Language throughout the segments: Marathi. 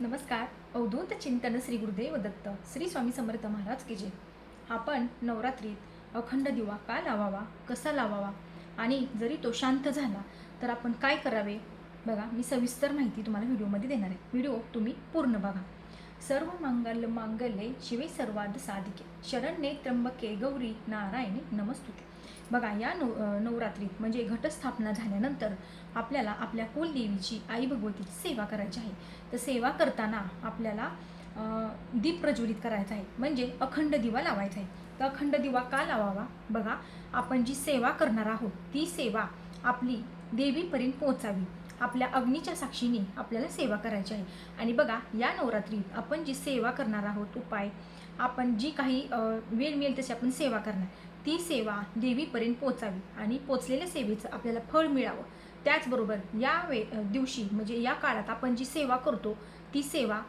नमस्कार. अवधूत चिंतन श्री गुरुदेव दत्त श्री स्वामी समर्थ महाराज की जय. आपण नवरात्रीत अखंड दिवा का लावावा? कसा लावावा? आणि जरी तो शांत झाला तर आपण काय करावे? बघा मी सविस्तर माहिती तुम्हाला व्हिडिओमध्ये देणार आहे. व्हिडिओ तुम्ही पूर्ण बघा. सर्व मंगल मांगल्ये शिवे सर्वाद साधिके. शरण्ये त्र्यंबके गौरी नारायणी नमस्तुते. बघा या नव नवरात्रीत म्हणजे घटस्थापना झाल्यानंतर आपल्याला आपल्या कुलदेवीची आई भगवतीची सेवा करायची आहे. तर सेवा करताना आपल्याला दीप प्रज्वलित करायचा आहे. म्हणजे अखंड दिवा लावायचा आहे. तर अखंड दिवा का लावावा? बघा आपण जी सेवा करणार आहोत ती सेवा आपली देवीपर्यंत पोहोचावी. आपल्या अग्नीच्या साक्षीने आपल्याला सेवा करायची आहे. आणि बघा या नवरात्रीत आपण जी सेवा करणार आहोत उपाय आपण जी काही वेळ मिळेल तशी आपण सेवा करणार. ती सेवा देवीपर्यंत पोचावी आणि पोचलेल्या सेवेचं आपल्याला फळ मिळावं. त्याचबरोबर या वे दिवशी म्हणजे या काळात आपण जी सेवा करतो ती सेवा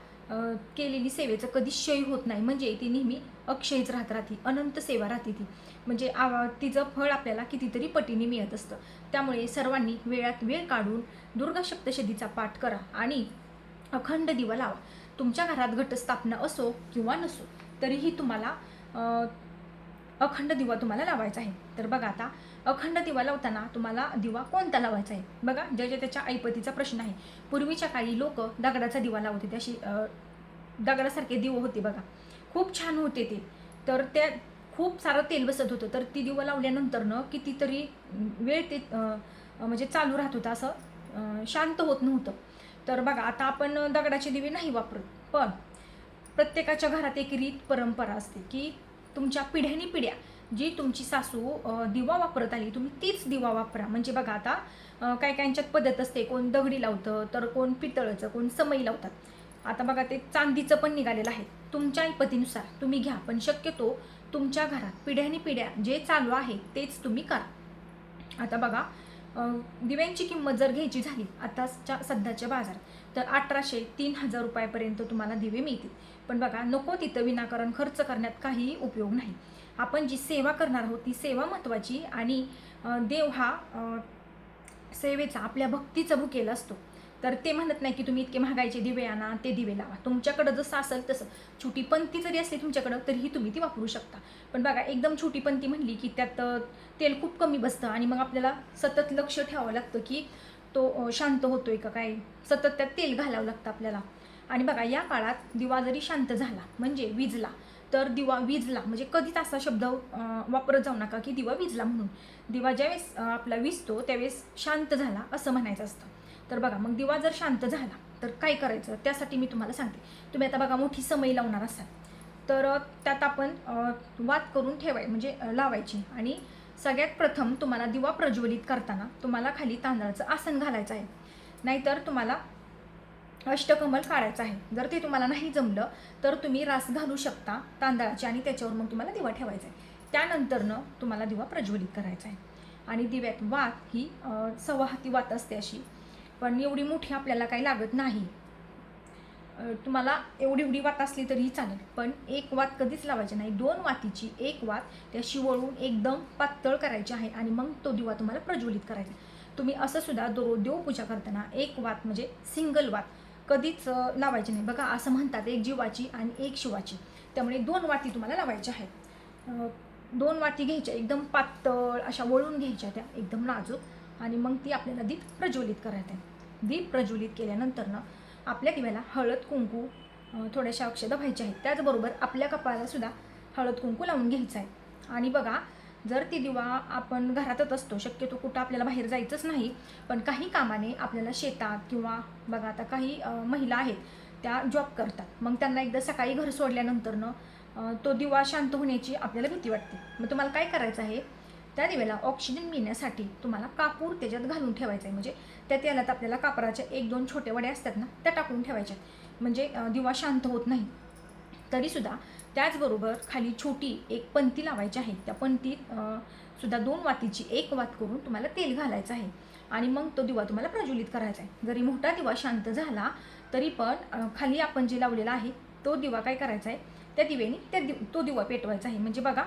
केलेली सेवेचं कधी क्षय होत नाही. म्हणजे ती नेहमी अक्षयच राहत राहते अनंत सेवा राहते ती. म्हणजे आवा- तिचं फळ आपल्याला कितीतरी पटीने मिळत असतं. त्यामुळे सर्वांनी वेळात वेळ काढून दुर्गा सप्तशतीचा पाठ करा आणि अखंड दिवा लावा. तुमच्या घरात घटस्थापना असो किंवा नसो तरीही तुम्हाला अखंड दिवा तुम्हाला लावायचा आहे. तर बघा आता अखंड दिवा लावताना तुम्हाला दिवा कोणता लावायचा आहे? बघा ज्याच्या त्याच्या ऐपतीचा प्रश्न आहे. पूर्वीच्या काळी लोक दगडाचा दिवा लावत होते. अशी दगडासारखे दिवं होते बघा. खूप छान होते ते. तर त्या खूप सारं तेल बसत होतं. तर ती दिवा लावल्यानंतर न कितीतरी वेळ ते म्हणजे चालू राहत होतं. असं शांत होत नव्हतं. तर बघा आता आपण दगडाचे दिवे नाही वापरत. पण प्रत्येकाच्या घरात एक रीत परंपरा असते की तुमच्या पिढ्यानी पिढ्या जी तुमची सासू दिवा वापरत आली तुम्ही तीच दिवा वापरा. म्हणजे बघा आता काय काहींच्यात पद्धत असते. कोण दगडी लावतं तर कोण पितळचं कोण समई लावतात. आता बघा ते चांदीचं पण निघालेलं आहे. तुमच्या पतीनुसार तुम्ही घ्या पण शक्यतो तुमच्या घरात पिढ्यानी पिढ्या जे चालू आहे तेच तुम्ही करा. आता बघा दिव्यांची किंमत जर घ्यायची झाली आताच्या सध्याच्या बाजारात तर अठराशे तीन हजार रुपयापर्यंत तुम्हाला दिवे मिळतील. पण बघा नको तिथं विनाकारण खर्च करण्यात काहीही उपयोग नाही. आपण जी सेवा करणार आहोत ती सेवा महत्त्वाची आणि देव हा सेवेचा आपल्या भक्तीचा भुकेला असतो. तर ते म्हणत नाही की तुम्ही इतके महागायचे दिवे आणा ते दिवे लावा. तुमच्याकडं जसं असेल तसं. छोटी पंती जरी असली तुमच्याकडं तरीही तुम्ही ती वापरू शकता. पण बघा एकदम छोटी पंती म्हणली की त्यात तेल खूप कमी बसतं आणि मग आपल्याला सतत लक्ष ठेवावं लागतं की तो शांत शांत होतोय का काय? सतत त्यात तेल घालावं लागतं आपल्याला. आणि बघा या काळात दिवा जरी शांत झाला म्हणजे विजला तर दिवा विजला म्हणजे कधीच असा शब्द वापरत जाऊ नका की दिवा विजला म्हणून. दिवा ज्यावेळेस आपला विजतो त्यावेळेस शांत झाला असं म्हणायचं असतं. तर बघा मग दिवा जर शांत झाला तर काय करायचं? त्यासाठी मी तुम्हाला सांगते. तुम्ही आता बघा मोठी समई लावणार असाल. तर त्यात आपण वात करून ठेवाय म्हणजे लावायची. आणि सगळ्यात प्रथम तुम्हाला दिवा प्रज्वलित करताना तुम्हाला खाली तांदळाचं आसन घालायचं आहे. नाहीतर तुम्हाला अष्टकमल काढायचं आहे. जर ते तुम्हाला नाही जमलं तर तुम्ही रास घालू शकता तांदळाची आणि त्याच्यावर मग तुम्हाला दिवा ठेवायचा आहे. त्यानंतरनं तुम्हाला दिवा प्रज्वलित करायचा आहे. आणि दिव्यात वात ही सवाहती वात असते अशी. पण एवढी मोठी आपल्याला काही लागत नाही. तुम्हाला एवढी एवढी वात असली तरीही चालेल पण एक वात कधीच लावायची नाही. दोन वातीची एक वात त्या शिवळून एकदम पातळ करायची आहे आणि मग तो दिवा तुम्हाला प्रज्वलित करायचा तुम्ही असं सुद्धा दो देवपूजा करताना एक वात म्हणजे सिंगल वात कधीच लावायची नाही. बघा असं म्हणतात एक जीवाची आणि एक शिवाची. त्यामुळे दोन वाती तुम्हाला लावायच्या आहेत. दोन वाती घ्यायच्या एकदम पातळ अशा वळून घ्यायच्या त्या एकदम नाजूक आणि मग ती आपल्याला दीप प्रज्वलित करायचं आहे दीप प्रज्वलित केल्यानंतरनं आपल्या दिव्याला हळद कुंकू थोड्याशा अक्षदा व्हायच्या आहेत. त्याचबरोबर आपल्या कपाळालासुद्धा हळद कुंकू लावून घ्यायचं आहे. आणि बघा जर ती दिवा आपण घरातच असतो शक्यतो कुठं आपल्याला बाहेर जायचंच नाही पण काही कामाने आपल्याला शेतात किंवा बघा आता काही महिला आहेत त्या जॉब करतात. मग त्यांना एकदा सकाळी घर सोडल्यानंतरनं तो दिवा शांत होण्याची आपल्याला भीती वाटते. मग तुम्हाला काय करायचं आहे? त्या दिव्याला ऑक्सिजन मिळण्यासाठी तुम्हाला कापूर त्याच्यात घालून ठेवायचं आहे म्हणजे त्या तेलात आपल्याला कापराच्या एक दोन छोटे वडे असतात ना त्या टाकून ठेवायच्या म्हणजे दिवा शांत होत नाही. तरीसुद्धा त्याचबरोबर खाली छोटी एक पंती लावायची आहे. त्या पंतीत सुद्धा दोन वातीची एक वात करून तुम्हाला तेल घालायचं आहे. आणि मग तो दिवा तुम्हाला प्रज्वलित करायचा आहे. जरी मोठा दिवा शांत झाला तरी पण खाली आपण जे लावलेला आहे तो दिवा काय करायचा आहे? त्या दिव्याने त्या दिव तो दिवा पेटवायचा आहे. म्हणजे बघा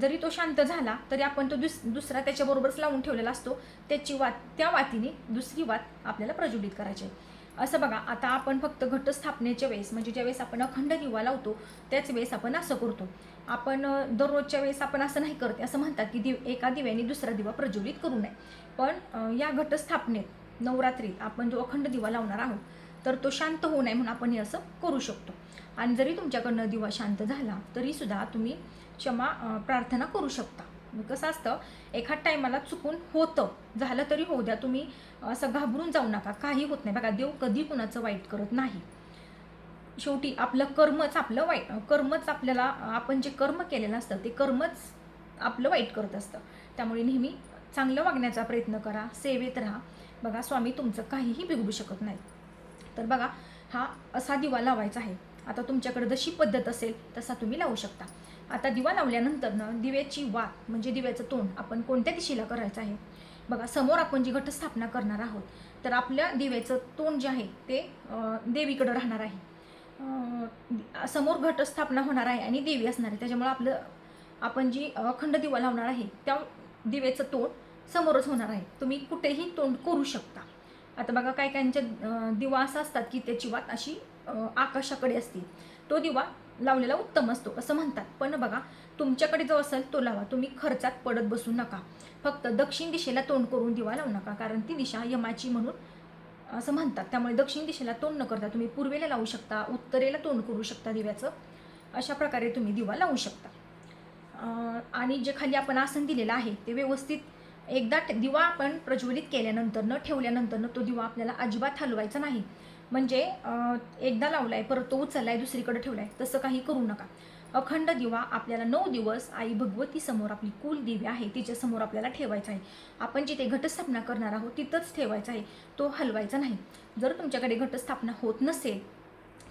जरी तो शांत झाला तरी आपण तो दुस दुसरा त्याच्याबरोबरच लावून ठेवलेला असतो. त्याची वात त्या वातीने दुसरी वात आपल्याला प्रज्वलित करायची आहे. असं बघा आता आपण फक्त घटस्थापनेच्या वेळेस म्हणजे ज्यावेळेस आपण अखंड दिवा लावतो त्याच वेळेस आपण असं करतो. आपण दररोजच्या वेळेस आपण असं नाही करते असं म्हणतात की दिव एका दिव्याने दुसरा दिवा प्रज्वलित करू नये. पण या घटस्थापनेत नवरात्रीत आपण जो अखंड दिवा लावणार आहोत तर तो शांत होऊ नये म्हणून आपण हे असं करू शकतो. आणि जरी तुमच्याकडनं दिवा शांत झाला तरीसुद्धा तुम्ही क्षमा प्रार्थना करू शकता. कसं असतं एखाद टायमाला चुकून होतं झालं तरी होऊ द्या तुम्ही असं घाबरून जाऊ नका. काही होत नाही. बघा देव कधी कुणाचं वाईट करत नाही. शेवटी आपलं कर्मच आपलं वाईट कर्मच आपल्याला आपण जे कर्म केलेलं असतं ते कर्मच आपलं वाईट करत असतं. त्यामुळे नेहमी चांगलं वागण्याचा प्रयत्न करा सेवेत राहा. बघा स्वामी तुमचं काहीही बिघडू शकत नाही. तर बघा हा असा दिवा लावायचा आहे. आता तुमच्याकडे जशी पद्धत असेल तसा तुम्ही लावू शकता. आता दिवा लावल्यानंतर ना दिव्याची वात म्हणजे दिव्याचं तोंड आपण कोणत्या दिशेला करायचं आहे? बघा समोर आपण जी घटस्थापना करणार आहोत तर आपल्या दिव्याचं तोंड जे आहे ते देवीकडं राहणार आहे. समोर घटस्थापना होणार आहे आणि देवी असणार आहे. त्याच्यामुळे आपलं आपण जी अखंड दिवा लावणार आहे त्या दिव्याचं तोंड समोरच होणार आहे. तुम्ही कुठेही तोंड करू शकता. आता बघा काय काहींच्या दिवा असा असतात की त्याची वात अशी आकाशाकडे असते. तो दिवा लावलेला उत्तम असतो असं म्हणतात. पण बघा तुमच्याकडे जो असेल तो लावा. तुम्ही खर्चात पडत बसू नका. फक्त दक्षिण दिशेला तोंड करून दिवा लावू नका कारण ती दिशा यमाची म्हणून असं म्हणतात. त्यामुळे दक्षिण दिशेला तोंड न करता तुम्ही पूर्वेला लावू शकता उत्तरेला तोंड करू शकता दिव्याचं. अशा प्रकारे तुम्ही दिवा लावू शकता. आणि जे खाली आपण आसन दिलेलं आहे ते व्यवस्थित एकदा दिवा आपण प्रज्वलित केल्यानंतर न ठेवल्यानंतर तो दिवा आपल्याला अजिबात हलवायचा नाही. म्हणजे एकदा एकदा लावलाय परत तो उचललाय दुसरीकडे ठेवलाय तसं काही करू नका. अखंड दिवा आपल्याला नऊ दिवस आई भगवती समोर आपली कुल दिवी आहे तिच्या समोर आपल्याला ठेवायचा आहे. आपण जिथे घटस्थापना करणार आहोत तिथंच ठेवायचा आहे. तो हलवायचा नाही. जर तुमच्याकडे घटस्थापना होत नसेल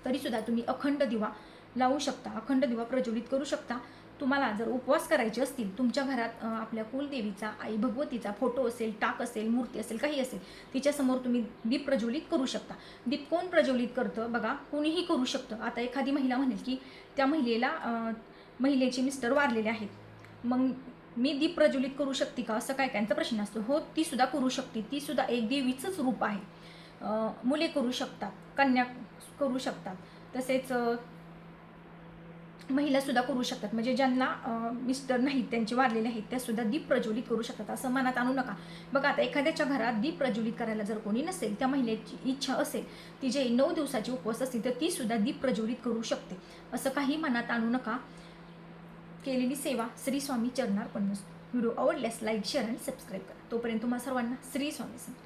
तरीसुद्धा तुम्ही अखंड दिवा लावू शकता. अखंड दिवा प्रज्वलित करू शकता. तुम्हाला जर उपवास करायचे असतील तुमच्या घरात आपल्या कुलदेवीचा आई भगवतीचा फोटो असेल टाक असेल मूर्ती असेल काही असेल तिच्यासमोर तुम्ही दीप प्रज्वलित करू शकता. दीप कोण प्रज्वलित करतं बघा? कोणीही करू शकतं. आता एखादी महिला म्हणेल की त्या महिलेला महिलेचे मिस्टर वारलेले आहेत. मग मी दीप प्रज्वलित करू शकते का? असं काय त्यांचा प्रश्न असतो. हो ती सुद्धा करू शकते. ती सुद्धा एक देवीचंच रूप आहे. मुले करू शकतात कन्या करू शकतात. तसेच महिलासुद्धा करू शकतात. म्हणजे ज्यांना मिस्टर नाहीत त्यांचे वारलेले आहेत त्यासुद्धा दीप प्रज्वलित करू शकतात असं मनात आणू नका. बघा आता एखाद्याच्या घरात दीप प्रज्वलित करायला जर कोणी नसेल त्या महिलेची इच्छा असेल ती जे नऊ दिवसाची उपवास असतील तर ती सुद्धा दीप प्रज्वलित करू शकते. असं काही मनात आणू नका. केलेली सेवा श्री स्वामी चरणार पण व्हिडिओ आवडल्यास लाईक शेअर आणि सबस्क्राईब करा. तोपर्यंत तुम्हा सर्वांना श्री स्वामी समर्थ.